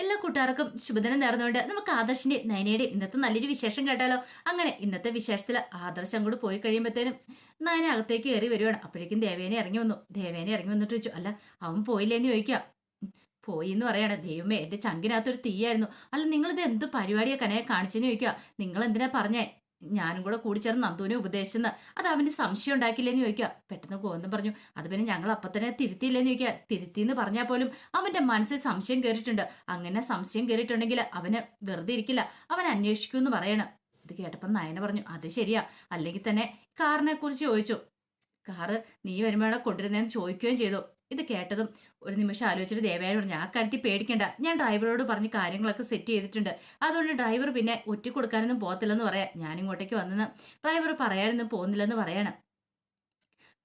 എല്ലാ കൂട്ടുകാർക്കും ശുഭദിനം നേർന്നുകൊണ്ട് നമുക്ക് ആദർശിന്റെ നയനയുടെ ഇന്നത്തെ നല്ലൊരു വിശേഷം കേട്ടാലോ? അങ്ങനെ ഇന്നത്തെ വിശേഷത്തിൽ ആദർശ് അങ്ങോട്ട് പോയി കഴിയുമ്പോഴത്തേനും നയന അകത്തേക്ക് കയറി വരുവാണ്. അപ്പോഴേക്കും ദേവേനെ ഇറങ്ങി വന്നു. ദേവേനെ ഇറങ്ങി വന്നിട്ട് ചോദിച്ചു അല്ല അവൻ പോയില്ലേന്ന് ചോദിക്കാം. "ഉം, പോയി എന്ന് പറയാണ് ദൈവമേ എന്റെ ചങ്കിനകത്തൊരു തീയായിരുന്നു. അല്ല നിങ്ങളിത് എന്ത് പരിപാടിയാ കനയെ കാണിച്ചെന്ന് ചോദിക്കുക നിങ്ങൾ എന്തിനാ പറഞ്ഞേ? ഞാനും കൂടെ കൂടി ചേർന്ന് നന്ദുവിനെ ഉപദേശിച്ചെന്ന്. അത് അവന് സംശയം ഉണ്ടാക്കില്ലെന്ന് ചോദിക്കുക. പെട്ടെന്ന് ഗോവെന്ന് പറഞ്ഞു അത് പിന്നെ ഞങ്ങൾ അപ്പം തന്നെ തിരുത്തിയില്ലെന്ന് ചോദിക്കുക. തിരുത്തിന്ന് പറഞ്ഞാൽ പോലും അവന്റെ മനസ്സിൽ സംശയം കയറിയിട്ടുണ്ട് അങ്ങനെ സംശയം കയറിയിട്ടുണ്ടെങ്കിൽ അവന് വെറുതെ ഇരിക്കില്ല. അവൻ അന്വേഷിക്കൂ എന്ന് പറയണം. ഇത് കേട്ടപ്പോൾ നയന പറഞ്ഞു അത് ശരിയാ. അല്ലെങ്കിൽ തന്നെ കാറിനെ കുറിച്ച് ചോദിച്ചു. കാറ് നീ വരുമ്പോഴാണ് കൊണ്ടുവരുന്നതെന്ന് ചോദിക്കുകയും ചെയ്തു. ഇത് കേട്ടതും ഒരു നിമിഷം ആലോചിച്ചിട്ട് ദേവയാനി പറഞ്ഞു ആ കാര്യത്തിൽ പേടിക്കണ്ട. ഞാൻ ഡ്രൈവറോട് പറഞ്ഞ് കാര്യങ്ങളൊക്കെ സെറ്റ് ചെയ്തിട്ടുണ്ട്. അതുകൊണ്ട് ഡ്രൈവർ പിന്നെ ഒറ്റ കൊടുക്കാനൊന്നും പോകത്തില്ലെന്ന് പറയാം. ഞാൻ ഇങ്ങോട്ടേക്ക് വന്നെന്ന് ഡ്രൈവർ പറയാനൊന്നും പോകുന്നില്ലെന്ന് പറയണം.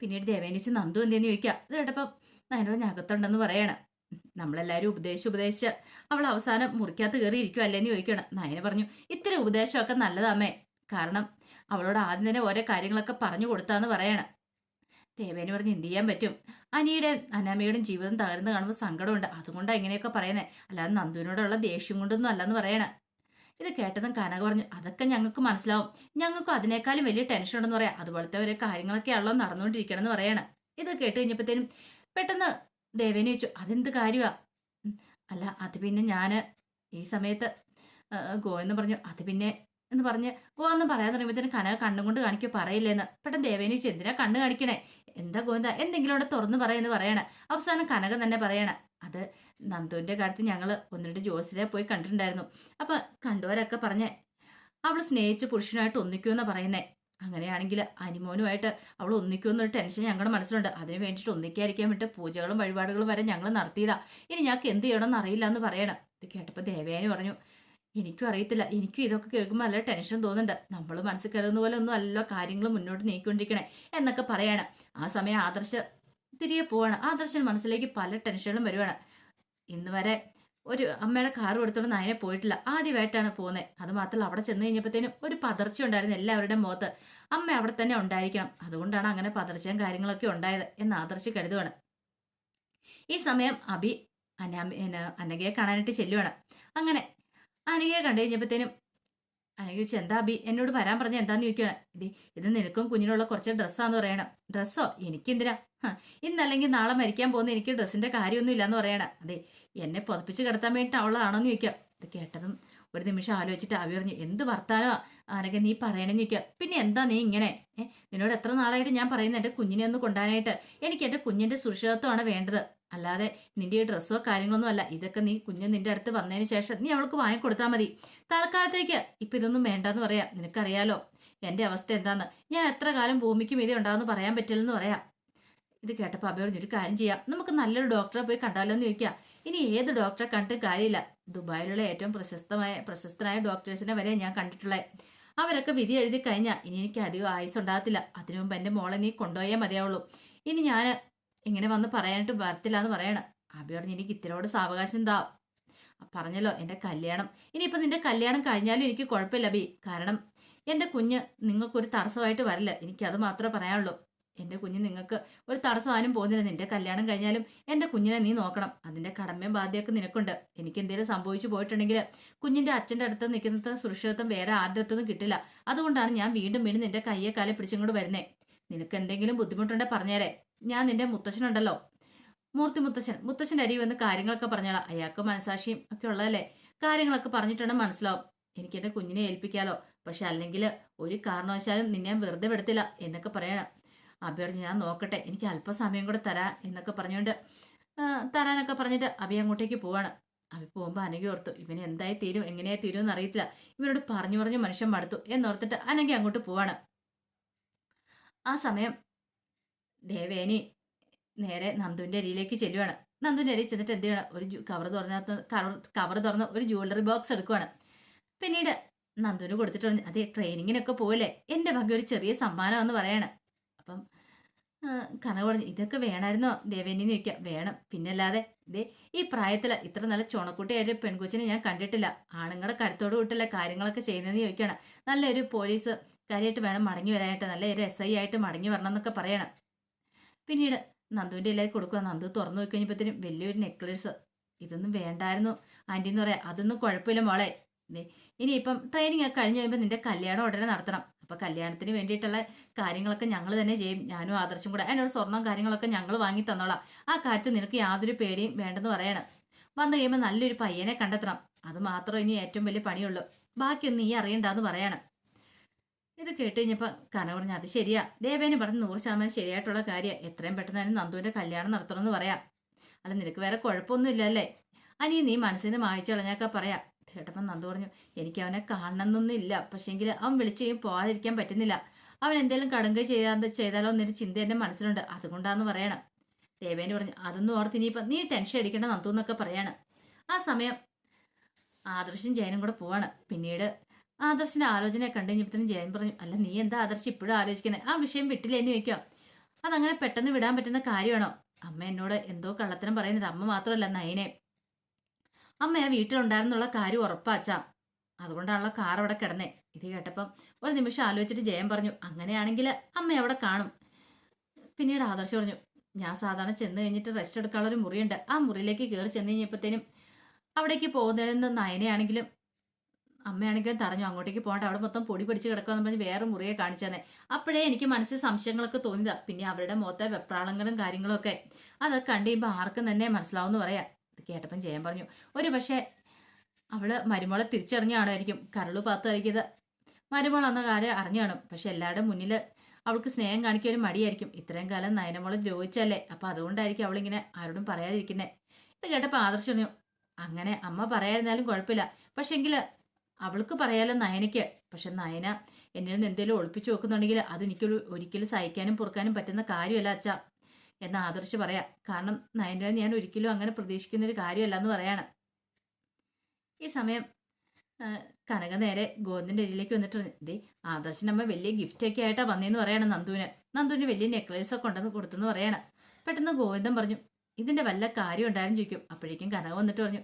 പിന്നീട് ദേവേനിച്ച് നന്ദു എന്തേന്ന് ചോദിക്കുക അത് കേട്ടപ്പം നയനോട് ഞകത്തുണ്ടെന്ന് പറയണം. നമ്മളെല്ലാവരും ഉപദേശിച്ച് ഉപദേശിച്ച് അവൾ അവസാനം മുറിക്കകത്ത് കയറി ഇരിക്കുവല്ലേന്ന് ചോദിക്കണം നയന പറഞ്ഞു ഇത്തരം ഉപദേശമൊക്കെ നല്ലതാമേ കാരണം അവളോട് ആദ്യം തന്നെ ഓരോ കാര്യങ്ങളൊക്കെ പറഞ്ഞു കൊടുത്താന്ന് പറയണം. ദേവേനെ പറഞ്ഞ് എന്ത് ചെയ്യാൻ പറ്റും? അനിയുടെ അനാമയുടെയും ജീവിതം തകർന്ന് കാണുമ്പോൾ സങ്കടമുണ്ട്. അതുകൊണ്ടാണ് ഇങ്ങനെയൊക്കെ പറയുന്നത് അല്ലാതെ നന്ദുവിനോടുള്ള ദേഷ്യം കൊണ്ടൊന്നും അല്ലെന്ന് പറയണേ. ഇത് കേട്ടതും കനക പറഞ്ഞു അതൊക്കെ ഞങ്ങൾക്ക് മനസ്സിലാവും. ഞങ്ങൾക്കും അതിനേക്കാളും വലിയ ടെൻഷൻ ഉണ്ടെന്ന് പറയാം. അതുപോലത്തെ കാര്യങ്ങളൊക്കെയാണല്ലോ നടന്നുകൊണ്ടിരിക്കണം എന്ന് പറയണം. ഇത് കേട്ട് കഴിഞ്ഞപ്പോഴത്തേനും പെട്ടെന്ന് ദേവേനെ ചോദിച്ചു അതെന്ത് കാര്യമാ അല്ല അത് പിന്നെ ഞാൻ ഈ സമയത്ത് ഗോ എന്ന് പറഞ്ഞു. അത് പിന്നെ എന്ന് പറഞ്ഞ് ഗോ എന്ന് പറയാൻ തുടങ്ങിയപ്പോഴത്തേന് കനക കണ്ണും കൊണ്ട് കാണിക്കുക പറയില്ലെന്ന്. പെട്ടെന്ന് ദേവേനി ചോദിച്ചു എന്തിനാ കണ്ണ് കാണിക്കണേ? എന്താ ഗോന്ത എന്തെങ്കിലും അവിടെ തുറന്നു പറയുമെന്ന് പറയണ. അവസാനം കനക തന്നെ പറയണ അത് നന്ദുവിന്റെ കാര്യത്തിൽ ഞങ്ങൾ ഒന്ന് രണ്ട് ജോസിനെ പോയി കണ്ടിട്ടുണ്ടായിരുന്നു. അപ്പൊ കണ്ടവരൊക്കെ പറഞ്ഞ് അവൾ സ്നേഹിച്ച് പുരുഷനുമായിട്ട് ഒന്നിക്കുമെന്നാ പറയുന്നേ. അങ്ങനെയാണെങ്കിൽ അനിമോനുമായിട്ട് അവൾ ഒന്നിക്കുമെന്നൊരു ടെൻഷൻ ഞങ്ങളുടെ മനസ്സിലുണ്ട്. അതിന് വേണ്ടിയിട്ട് ഒന്നിക്കാതിരിക്കാൻ വിട്ട് പൂജകളും വഴിപാടുകളും വരെ ഞങ്ങൾ നടത്തിയതാ. ഇനി ഞങ്ങൾക്ക് എന്ത് ചെയ്യണമെന്ന് അറിയില്ല എന്ന് പറയണം. ഇത് കേട്ടപ്പോൾ ദേവയാനി പറഞ്ഞു എനിക്കും അറിയത്തില്ല. എനിക്കും ഇതൊക്കെ കേൾക്കുമ്പോൾ നല്ല ടെൻഷൻ തോന്നുന്നുണ്ട്. നമ്മൾ മനസ്സിൽ കരുതുന്ന പോലെ ഒന്നും അല്ല കാര്യങ്ങൾ മുന്നോട്ട് നീക്കിക്കൊണ്ടിരിക്കണേ എന്നൊക്കെ പറയാണ്. ആ സമയം ആദർശ തിരികെ പോവാണ്. ആദർശൻ മനസ്സിലേക്ക് പല ടെൻഷനുകളും വരുവാണ്. ഇന്ന് വരെ ഒരു അമ്മയുടെ കാർ കൊടുത്തോണ്ട് നയനെ പോയിട്ടില്ല. ആദ്യമായിട്ടാണ് പോകുന്നത് അത് മാത്രമല്ല അവിടെ ചെന്ന് കഴിഞ്ഞപ്പോഴത്തേനും ഒരു പതർച്ച ഉണ്ടായിരുന്നു എല്ലാവരുടെയും മുഖത്ത്. അമ്മ അവിടെ തന്നെ ഉണ്ടായിരിക്കണം. അതുകൊണ്ടാണ് അങ്ങനെ പതർച്ചയും കാര്യങ്ങളൊക്കെ ഉണ്ടായത് എന്ന് ആദർശ് കരുതുവാണ്. ഈ സമയം അബി അനാമി അനഘയെ കാണാനായിട്ട് ചെല്ലുവാണ്. അങ്ങനെ അനഘയെ കണ്ടു കഴിഞ്ഞപ്പോഴത്തേനും അനഘ ചോദിച്ചു എന്താ അബി? എന്നോട് വരാൻ പറഞ്ഞ എന്താന്ന് ചോദിക്കുകയാണ് ഇത് ഇത് നിനക്കും കുഞ്ഞിനുള്ള കുറച്ച് ഡ്രസ്സാന്ന് പറയണം. ഡ്രസ്സോ? എനിക്കെന്തിനാ? ഇന്നല്ലെങ്കിൽ നാളെ മരിക്കാൻ പോകുന്ന എനിക്ക് ഡ്രസ്സിന്റെ കാര്യമൊന്നും ഇല്ലാന്ന് പറയണം. അതെ എന്നെ പുതപ്പിച്ച് കിടത്താൻ വേണ്ടിട്ട് അവളാണോന്ന് ചോദിക്കുക ഇത് കേട്ടതും ഒരു നിമിഷം ആലോചിച്ചിട്ട് അവി പറഞ്ഞു എന്ത് വർത്താനോ? ആരൊക്കെ നീ പറയണെന്ന് ചോദിക്കുക. പിന്നെ എന്താ നീ ഇങ്ങനെ? ഏഹ് നിന്നോട് എത്ര നാളായിട്ട് ഞാൻ പറയുന്നത് എന്റെ കുഞ്ഞിനെ ഒന്ന് കൊണ്ടുപോകാനായിട്ട് എനിക്ക് എന്റെ കുഞ്ഞിന്റെ സുരക്ഷിതത്വമാണ് വേണ്ടത്. അല്ലാതെ നിന്റെ ഈ ഡ്രസ്സോ കാര്യങ്ങളൊന്നും അല്ല. ഇതൊക്കെ നീ കുഞ്ഞ് നിന്റെ അടുത്ത് വന്നതിന് ശേഷം നീ അവൾക്ക് വാങ്ങിക്കൊടുത്താൽ മതി. തൽക്കാലത്തേക്ക് ഇപ്പം ഇതൊന്നും വേണ്ടെന്ന് പറയാം. നിനക്കറിയാലോ എന്റെ അവസ്ഥ എന്താന്ന്? ഞാൻ എത്ര കാലം ഭൂമിക്ക് മീതെ ഉണ്ടാവുമെന്ന് പറയാൻ പറ്റില്ലെന്ന് പറയാം. ഇത് കേട്ടപ്പോൾ അഭി പറഞ്ഞൊരു കാര്യം ചെയ്യാം. നമുക്ക് നല്ലൊരു ഡോക്ടറെ പോയി കണ്ടാലോ എന്ന് ചോദിക്കാം ഇനി ഏത് ഡോക്ടറെ കണ്ടിട്ട് കാര്യമില്ല. ദുബായിലുള്ള ഏറ്റവും പ്രശസ്തമായ പ്രശസ്തനായ ഡോക്ടേഴ്സിനെ വരെ ഞാൻ കണ്ടിട്ടുള്ളത്. അവരൊക്കെ വിധി എഴുതി കഴിഞ്ഞാൽ ഇനി എനിക്ക് അധികം ആയുസ് ഉണ്ടാകത്തില്ല. അതിനു മുമ്പ് എന്റെ മോളെ നീ കൊണ്ടുപോയാൽ മതിയാവുള്ളൂ. ഇനി ഞാൻ ഇങ്ങനെ വന്ന് പറയാനായിട്ട് വരത്തില്ല എന്ന് പറയണം. അബി പറഞ്ഞു എനിക്ക് ഇത്തിരോട് സാവകാശം എന്താ പറഞ്ഞല്ലോ എന്റെ കല്യാണം. ഇനിയിപ്പോൾ നിന്റെ കല്യാണം കഴിഞ്ഞാലും എനിക്ക് കുഴപ്പമില്ല ബി കാരണം എന്റെ കുഞ്ഞ് നിങ്ങൾക്കൊരു തടസ്സമായിട്ട് വരില്ല. എനിക്കത് മാത്രമേ പറയാനുള്ളൂ. എന്റെ കുഞ്ഞ് നിങ്ങൾക്ക് ഒരു തടസ്സം ആരും പോകുന്നില്ല. നിന്റെ കല്യാണം കഴിഞ്ഞാലും എന്റെ കുഞ്ഞിനെ നീ നോക്കണം. അതിന്റെ കടമയും ബാധ്യമൊക്കെ നിനക്കുണ്ട്. എനിക്ക് എന്തെങ്കിലും സംഭവിച്ചു പോയിട്ടുണ്ടെങ്കിൽ കുഞ്ഞിന്റെ അച്ഛന്റെ അടുത്ത് നിൽക്കുന്നത് സുരക്ഷിതത്വം വേറെ ആരുടെ അടുത്തൊന്നും കിട്ടില്ല. അതുകൊണ്ടാണ് ഞാൻ വീണ്ടും വീണ്ടും നിന്റെ കയ്യെ കാലെ പിടിച്ചിങ്ങോട്ട് വരുന്നേ. നിനക്ക് എന്തെങ്കിലും ബുദ്ധിമുട്ടുണ്ടെ പറഞ്ഞേരെ. ഞാൻ നിന്റെ മുത്തശ്ശനുണ്ടല്ലോ മൂർത്തി മുത്തശ്ശൻ മുത്തശ്ശന്റെ അരി വന്ന് കാര്യങ്ങളൊക്കെ പറഞ്ഞോളാം. അയാൾക്ക് മനസാക്ഷിയും ഒക്കെ ഉള്ളതല്ലേ? കാര്യങ്ങളൊക്കെ പറഞ്ഞിട്ടുണ്ടെങ്കിൽ മനസ്സിലാവും. എനിക്ക് എന്റെ കുഞ്ഞിനെ ഏൽപ്പിക്കാലോ. പക്ഷെ അല്ലെങ്കിൽ ഒരു കാരണവശാലും നിന്നെ വെറുതെ വിടത്തില്ല എന്നൊക്കെ പറയണം. അബി പറഞ്ഞു ഞാൻ നോക്കട്ടെ എനിക്ക് അല്പസമയം കൂടെ തരാ എന്നൊക്കെ പറഞ്ഞുകൊണ്ട് തരാനൊക്കെ പറഞ്ഞിട്ട് അബി അങ്ങോട്ടേക്ക് പോവാണ്. അബി പോകുമ്പോൾ അനകി ഓർത്തു ഇവന് എന്തായി തീരും എങ്ങനെയായി തീരും എന്ന് അറിയത്തില്ല. ഇവനോട് പറഞ്ഞു പറഞ്ഞു മനുഷ്യൻ മടുത്തു എന്നോർത്തിട്ട് അനകി അങ്ങോട്ട് പോവാണ്. ആ സമയം ദേവേനി നേരെ നന്ദുവിന്റെ അരിയിലേക്ക് ചെല്ലുവാണ്. നന്ദുവിന്റെ അരിയിൽ ചെന്നിട്ട് എന്ത് ചെയ്യണം? ഒരു കവർ തുറന്നകത്ത് കവർ കവർ തുറന്ന് ഒരു ജ്വല്ലറി ബോക്സ് എടുക്കുവാണ്. പിന്നീട് നന്ദുവിന് കൊടുത്തിട്ട് പറഞ്ഞു അതെ ട്രെയിനിങ്ങിനൊക്കെ പോവല്ലേ? എന്റെ വക ഒരു ചെറിയ സമ്മാനം എന്ന് പറയാണ്. അപ്പം കനക പറഞ്ഞു ഇതൊക്കെ വേണമായിരുന്നോ ദേവേനി എന്ന് ചോദിക്കാം. വേണം. പിന്നല്ലാതെ ദേ ഈ പ്രായത്തിൽ ഇത്ര നല്ല ചുണക്കുട്ടിയായ ഒരു പെൺകൊച്ചിനെ ഞാൻ കണ്ടിട്ടില്ല. ആണുങ്ങളുടെ കരുത്തോട് കൂട്ടല്ല കാര്യങ്ങളൊക്കെ ചെയ്യുന്നതെന്ന് ചോദിക്കണം. നല്ലൊരു പോലീസ് കാര്യമായിട്ട് വേണം മടങ്ങി വരാനായിട്ട് നല്ല ഒരു എസ് ഐ ആയിട്ട് മടങ്ങി വരണം എന്നൊക്കെ പറയണം. പിന്നീട് നന്ദുവിന്റെ എല്ലാവരും കൊടുക്കുക നന്ദു തുറന്നു നോക്കി കഴിഞ്ഞപ്പോഴത്തേനും വലിയൊരു നെക്ലേസ്. ഇതൊന്നും വേണ്ടായിരുന്നു ആന്റി എന്ന് പറയാം. അതൊന്നും കുഴപ്പമില്ല മോളെ. ദേ, ഇനിയിപ്പം ട്രെയിനിങ് ഒക്കെ കഴിഞ്ഞ് കഴിയുമ്പോൾ നിന്റെ കല്യാണം ഉടനെ നടത്തണം. അപ്പൊ കല്യാണത്തിന് വേണ്ടിയിട്ടുള്ള കാര്യങ്ങളൊക്കെ ഞങ്ങൾ തന്നെ ചെയ്യും. ഞാനും ആദർശം കൂടെ. എന്നോട് സ്വർണം കാര്യങ്ങളൊക്കെ ഞങ്ങൾ വാങ്ങി തന്നോളാം. ആ കാര്യത്തിൽ നിനക്ക് യാതൊരു പേടിയും വേണ്ടെന്ന് പറയണം. വന്നു കഴിയുമ്പോൾ നല്ലൊരു പയ്യനെ കണ്ടെത്തണം. അത് മാത്രമേ ഇനി ഏറ്റവും വലിയ പണിയുള്ളൂ. ബാക്കിയൊന്നും നീ അറിയണ്ടെന്ന് പറയണം. ഇത് കേട്ട് കഴിഞ്ഞപ്പോൾ കന പറഞ്ഞു അത് ശരിയാ. ദേവേനെ പറഞ്ഞ് നൂറ് ശതമാനം ശരിയായിട്ടുള്ള കാര്യം. എത്രയും പെട്ടെന്ന് തന്നെ നന്ദുവിന്റെ കല്യാണം നടത്തണമെന്ന് പറയാം. അല്ല നിനക്ക് വേറെ കുഴപ്പമൊന്നുമില്ല അല്ലേ അനി നീ മനസ്സിൽ നിന്ന് മായച്ചു കളഞ്ഞാക്ക പറയാം. കേട്ടപ്പം നന്ദു പറഞ്ഞു എനിക്ക് അവനെ കാണണമെന്നൊന്നും ഇല്ല പക്ഷേങ്കിൽ അവൻ വിളിച്ചു കഴിയും പോകാതിരിക്കാൻ പറ്റുന്നില്ല. അവൻ എന്തെങ്കിലും കടുങ്ക ചെയ്താൽ ചെയ്താലോ എന്നൊരു ചിന്ത എന്റെ മനസ്സിലുണ്ട്. അതുകൊണ്ടാന്ന് പറയണം. ദേവേന് പറഞ്ഞു അതൊന്നും ഓർത്ത് ഇനിയിപ്പം നീ ടെൻഷൻ അടിക്കേണ്ട നന്ദു എന്നൊക്കെ പറയാണ്. ആ സമയം ആദർശും ജയനും കൂടെ പോവാണ്. പിന്നീട് ആദർശിന്റെ ആലോചന കണ്ടു ജയൻ പറഞ്ഞു അല്ല നീ എന്താ ആദർശ് ഇപ്പോഴും ആലോചിക്കുന്നത് ആ വിഷയം വിട്ടില്ല എന്ന് ചോദിക്കാം അതങ്ങനെ പെട്ടെന്ന് വിടാൻ പറ്റുന്ന കാര്യമാണോ? അമ്മ എന്നോട് എന്തോ കള്ളത്തരം പറയുന്നത് അമ്മ മാത്രമല്ല നയനെ. അമ്മ ആ വീട്ടിലുണ്ടായിരുന്നുള്ള കാര്യം ഉറപ്പാച്ചാ. അതുകൊണ്ടാണല്ലോ കാർ അവിടെ കിടന്നേ. ഇത് കേട്ടപ്പം ഒരു നിമിഷം ആലോചിച്ചിട്ട് ജയൻ പറഞ്ഞു അങ്ങനെയാണെങ്കിൽ അമ്മ അവിടെ കാണും. പിന്നീട് ആദർശ് പറഞ്ഞു ഞാൻ സാധാരണ ചെന്ന് കഴിഞ്ഞിട്ട് റെസ്റ്റ് എടുക്കാനുള്ള ഒരു മുറിയുണ്ട്. ആ മുറിയിലേക്ക് കയറി ചെന്ന് കഴിഞ്ഞപ്പോഴത്തേനും അവിടേക്ക് പോകുന്നതിന് നയനയാണെങ്കിലും അമ്മയാണെങ്കിലും തടഞ്ഞു. അങ്ങോട്ടേക്ക് പോകണ്ട അവിടെ മൊത്തം പൊടി പിടിച്ച് കിടക്കാന്ന് പറഞ്ഞ് വേറെ മുറിയെ കാണിച്ചു തന്നെ അപ്പോഴേ എനിക്ക് മനസ്സിൽ സംശയങ്ങളൊക്കെ തോന്നിയതാ. പിന്നെ അവരുടെ മുഖത്തെ വെപ്രാളങ്ങളും കാര്യങ്ങളും ഒക്കെ. അതൊക്കെ കണ്ടു കഴിയുമ്പോൾ ആർക്കും തന്നെ മനസ്സിലാവുമെന്ന് പറയാം. കേട്ടപ്പം ജയൻ പറഞ്ഞു ഒരു പക്ഷേ അവൾ മരുമോളെ തിരിച്ചറിഞ്ഞാണായിരിക്കും. കരളു പാത്ത് കളിക്കുന്നത് മരുമോൾ എന്ന കാര്യം അറിഞ്ഞാണ് പക്ഷെ എല്ലാവരുടെ മുന്നിൽ അവൾക്ക് സ്നേഹം കാണിക്കാൻ ഒരു മടിയായിരിക്കും. ഇത്രയും കാലം നയനമോളെ ദ്രോഹിച്ചല്ലേ അപ്പം അതുകൊണ്ടായിരിക്കും അവളിങ്ങനെ ആരോടും പറയാതിരിക്കുന്നത് ഇത് കേട്ടപ്പോൾ ആദർശം പറഞ്ഞു അങ്ങനെ അമ്മ പറയാതിരുന്നാലും കുഴപ്പമില്ല. പക്ഷെങ്കിൽ അവൾക്ക് പറയാലോ നയനയ്ക്ക്? പക്ഷെ നയന എന്നിൽ നിന്ന് എന്തെങ്കിലും ഒളിപ്പിച്ചു വെക്കുന്നുണ്ടെങ്കിൽ അത് എനിക്കൊരു ഒരിക്കലും സഹിക്കാനും പൊറുക്കാനും പറ്റുന്ന കാര്യമല്ല അച്ഛ. എന്ന് ആദർശ് പറയാം. കാരണം നയൻറെ ഞാൻ ഒരിക്കലും അങ്ങനെ പ്രതീക്ഷിക്കുന്ന ഒരു കാര്യമല്ല എന്ന് പറയാണ്. ഈ സമയം കനക നേരെ ഗോവിന്ദന്റെ അരിയിലേക്ക് വന്നിട്ട് ദേ ആദർശിനമ്മ വലിയ ഗിഫ്റ്റ് ഒക്കെ ആയിട്ടാ വന്നേന്ന് പറയണം നന്ദുവിന്. നന്ദുവിന് വലിയ നെക്ലേസ് ഒക്കെ ഉണ്ടെന്ന് കൊടുത്തെന്ന് പറയാണ്. പെട്ടെന്ന് ഗോവിന്ദൻ പറഞ്ഞു ഇതിന്റെ വല്ല കാര്യം ഉണ്ടായിരുന്നു ചോദിക്കും. അപ്പോഴേക്കും കനക വന്നിട്ട് പറഞ്ഞു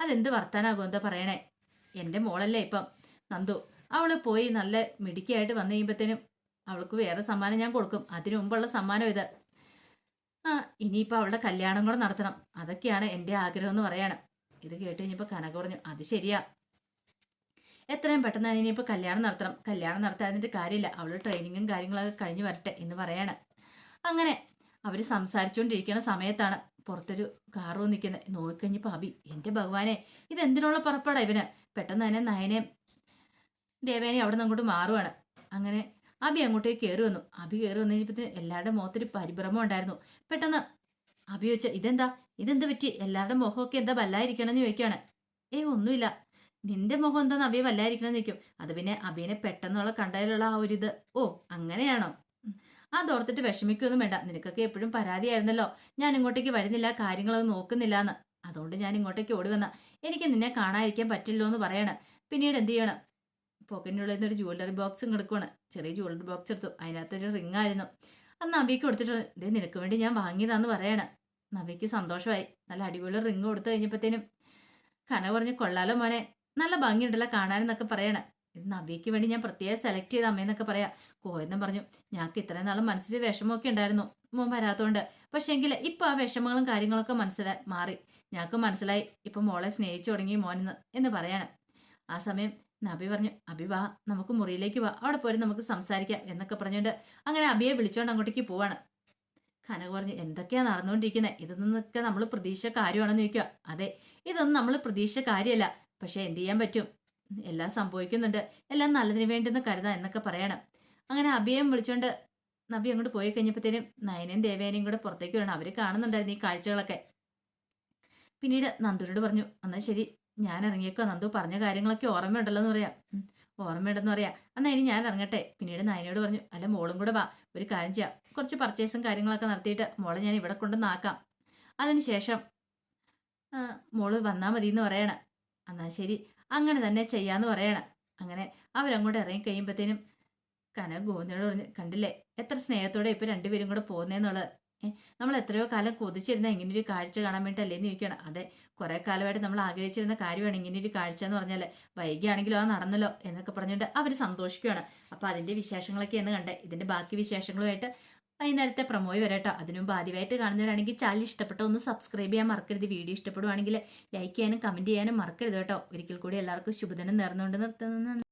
അതെന്ത് വർത്താനാ ഗോവിന്ദ പറയണേ? എന്റെ മോളല്ലേ ഇപ്പം. നന്ദു അവൾ പോയി നല്ല മിടുക്കിയായിട്ട് വന്നു കഴിയുമ്പോഴത്തേനും അവൾക്ക് വേറെ സമ്മാനം ഞാൻ കൊടുക്കും. അതിനു മുമ്പുള്ള സമ്മാനം ഇത്. ആ ഇനിയിപ്പോൾ അവളുടെ കല്യാണം കൂടെ നടത്തണം. അതൊക്കെയാണ് എന്റെ ആഗ്രഹം എന്ന് പറയാണ്. ഇത് കേട്ട് കഴിഞ്ഞപ്പോൾ കനക പറഞ്ഞു അത് ശരിയാ. എത്രയും പെട്ടെന്ന് തന്നെ ഇനിയിപ്പോൾ കല്യാണം നടത്തണം. കല്യാണം നടത്താതിന്റെ കാര്യമില്ല. അവൾ ട്രെയിനിങ്ങും കാര്യങ്ങളൊക്കെ കഴിഞ്ഞ് വരട്ടെ എന്ന് പറയാണ്. അങ്ങനെ അവർ സംസാരിച്ചുകൊണ്ടിരിക്കുന്ന സമയത്താണ് പുറത്തൊരു വന്ന് നിൽക്കുന്നത് നോക്കിക്കഴിഞ്ഞപ്പോൾ അബി എന്റെ ഭഗവാനെ ഇതെന്തിനുള്ള പുറപ്പാടാണ് ഇവന്? പെട്ടെന്ന് തന്നെ നയനെ ദേവേനെ അവിടെ നിന്ന് അങ്ങോട്ട് മാറുവാണ്. അങ്ങനെ അബി അങ്ങോട്ടേക്ക് കയറി വന്നു. അബി കയറി വന്നു കഴിഞ്ഞപ്പോൾ എല്ലാവരുടെ മുഖത്തൊരു പരിഭ്രമം ഉണ്ടായിരുന്നു. പെട്ടെന്ന് അബി ചോദിച്ചു ഇതെന്താ? ഇതെന്ത് പറ്റി? എല്ലാവരുടെ മുഖമൊക്കെ എന്താ വല്ലായിരിക്കണമെന്ന് ചോദിക്കുകയാണ്. ഏ ഒന്നുമില്ല. നിന്റെ മുഖം എന്താന്ന് അബിയെ വല്ലായിരിക്കണമെന്ന് ചോദിക്കും. അത് പിന്നെ അബിയെ പെട്ടെന്നുള്ള കണ്ടതിലുള്ള ആ ഒരു ഇത്. ഓ അങ്ങനെയാണോ? ആ അതോർത്തിട്ട് വിഷമിക്കൊന്നും വേണ്ട. നിനക്കൊക്കെ എപ്പോഴും പരാതിയായിരുന്നല്ലോ. ഞാൻ ഇങ്ങോട്ടേക്ക് വരുന്നില്ല കാര്യങ്ങളൊന്നും നോക്കുന്നില്ല എന്ന് അതുകൊണ്ട് ഞാൻ ഇങ്ങോട്ടേക്ക് ഓടി വന്ന. എനിക്ക് നിന്നെ കാണാതിരിക്കാൻ പറ്റില്ലോ എന്ന് പറയണം. പിന്നീട് എന്ത് ചെയ്യണം? പോക്കറ്റിനുള്ളിൽ നിന്ന് ഒരു ജ്വല്ലറി ബോക്സ് കിടക്കുവാണ് ചെറിയ ജ്വല്ലറി ബോക്സ് എടുത്തു. അതിനകത്തൊരു റിംഗ് ആയിരുന്നു. അത് നബിക്ക് കൊടുത്തിട്ടുള്ള ഇതേ നിനക്ക് വേണ്ടി ഞാൻ വാങ്ങിയതാന്ന് പറയണ. നബിക്ക് സന്തോഷമായി. നല്ല അടിപൊളി റിംഗ് കൊടുത്തു കഴിഞ്ഞപ്പോഴത്തേനും കന പറഞ്ഞ് കൊള്ളാലോ മോനെ. നല്ല ഭംഗിയുണ്ടല്ലോ കാണാനെന്നൊക്കെ പറയണ. ഇത് നബിക്ക് വേണ്ടി ഞാൻ പ്രത്യേകം സെലക്ട് ചെയ്ത അമ്മയെന്നൊക്കെ പറയാം. കോയെന്നും പറഞ്ഞു ഞങ്ങൾക്ക് ഇത്രയും നാളും മനസ്സിൽ വിഷമമൊക്കെ ഉണ്ടായിരുന്നു. മോൻ വരാത്തോണ്ട്. പക്ഷേ എങ്കിൽ ഇപ്പൊ ആ വിഷമങ്ങളും കാര്യങ്ങളൊക്കെ മനസ്സിലായി മാറി. ഞങ്ങൾക്ക് മനസ്സിലായി. ഇപ്പൊ മോളെ സ്നേഹിച്ചു തുടങ്ങി മോനെന്ന് എന്ന് പറയാണ്. ആ സമയം നബി പറഞ്ഞു അബി വാ നമുക്ക് മുറിയിലേക്ക് വാ അവിടെ പോയി നമുക്ക് സംസാരിക്കാം എന്നൊക്കെ പറഞ്ഞുകൊണ്ട് അങ്ങനെ അബിയെ വിളിച്ചോണ്ട് അങ്ങോട്ടേക്ക് പോവാണ്. കനക പറഞ്ഞു എന്തൊക്കെയാ നടന്നുകൊണ്ടിരിക്കുന്നത് ഇതൊന്നൊക്കെ നമ്മൾ പ്രതീക്ഷ കാര്യമാണെന്ന് ചോദിക്കുക അതെ ഇതൊന്നും നമ്മൾ പ്രതീക്ഷ കാര്യമല്ല പക്ഷെ എന്ത് ചെയ്യാൻ പറ്റും? എല്ലാം സംഭവിക്കുന്നുണ്ട് എല്ലാം നല്ലതിന് വേണ്ടെന്ന് കരുതാം എന്നൊക്കെ പറയണം. അങ്ങനെ അബിയെയും വിളിച്ചോണ്ട് നബി അങ്ങോട്ട് പോയി കഴിഞ്ഞപ്പോഴത്തേനും നയനയും ദേവേനയും കൂടെ പുറത്തേക്ക് വേണം അവർ കാണുന്നുണ്ടായിരുന്നു ഈ കാഴ്ചകളൊക്കെ. പിന്നീട് നന്ദുരോട് പറഞ്ഞു എന്നാൽ ശരി ഞാൻ ഇറങ്ങിയേക്കോ നന്ദു പറഞ്ഞ കാര്യങ്ങളൊക്കെ ഓർമ്മയുണ്ടല്ലോ എന്ന് പറയാം ഓർമ്മയുണ്ടെന്ന് പറയാം. എന്നാ ഇനി ഞാൻ ഇറങ്ങട്ടെ? പിന്നീട് നായനോട് പറഞ്ഞു അല്ല മോളും കൂടെ വാ. ഒരു കാര്യം ചെയ്യാം. കുറച്ച് പർച്ചേസും കാര്യങ്ങളൊക്കെ നടത്തിയിട്ട് മോളെ ഞാൻ ഇവിടെ കൊണ്ടുവന്നാക്കാം അതിനുശേഷം മോൾ വന്നാൽ മതി എന്ന് പറയണ. എന്നാ ശരി. അങ്ങനെ തന്നെ ചെയ്യാന്ന് പറയണ. അങ്ങനെ അവരങ്ങോട്ട് ഇറങ്ങി കഴിയുമ്പോഴത്തേനും കന ഗോവിന്ദനോട് പറഞ്ഞു കണ്ടില്ലേ? എത്ര സ്നേഹത്തോടെ ഇപ്പൊ രണ്ടുപേരും കൂടെ പോകുന്നേന്നുള്ളത്. ഏ നമ്മൾ എത്രയോ കാലം കൊതിച്ചിരുന്ന ഇങ്ങനൊരു കാഴ്ച കാണാൻ വേണ്ടിയിട്ടല്ലേ എന്ന് ചോദിക്കണം അതെ കുറെ കാലമായിട്ട് നമ്മൾ ആഗ്രഹിച്ചിരുന്ന കാര്യമാണ് ഇങ്ങനൊരു കാഴ്ച എന്ന് പറഞ്ഞാൽ വൈകിയാണെങ്കിലും ആ നടന്നല്ലോ എന്നൊക്കെ പറഞ്ഞുകൊണ്ട് അവർ സന്തോഷിക്കുകയാണ്. അപ്പോൾ അതിന്റെ വിശേഷങ്ങളൊക്കെ എന്ന് കണ്ടേ. ഇതിന്റെ ബാക്കി വിശേഷങ്ങളുമായിട്ട് വൈകുന്നേരത്തെ പ്രമോയി വരട്ടോ അതിനു മുമ്പ് ആദ്യമായിട്ട് കാണുന്നവരാണെങ്കിൽ ചാനൽ ഇഷ്ടപ്പെട്ടോ ഒന്ന് സബ്സ്ക്രൈബ് ചെയ്യാൻ മറക്കരുത്. വീഡിയോ ഇഷ്ടപ്പെടുവാണെങ്കിൽ ലൈക്ക് ചെയ്യാനും കമന്റ് ചെയ്യാനും മറക്കരുത് കേട്ടോ. ഒരിക്കൽ കൂടി എല്ലാവർക്കും ശുഭദിനം നേർന്നുകൊണ്ട് നിർത്തുന്നു.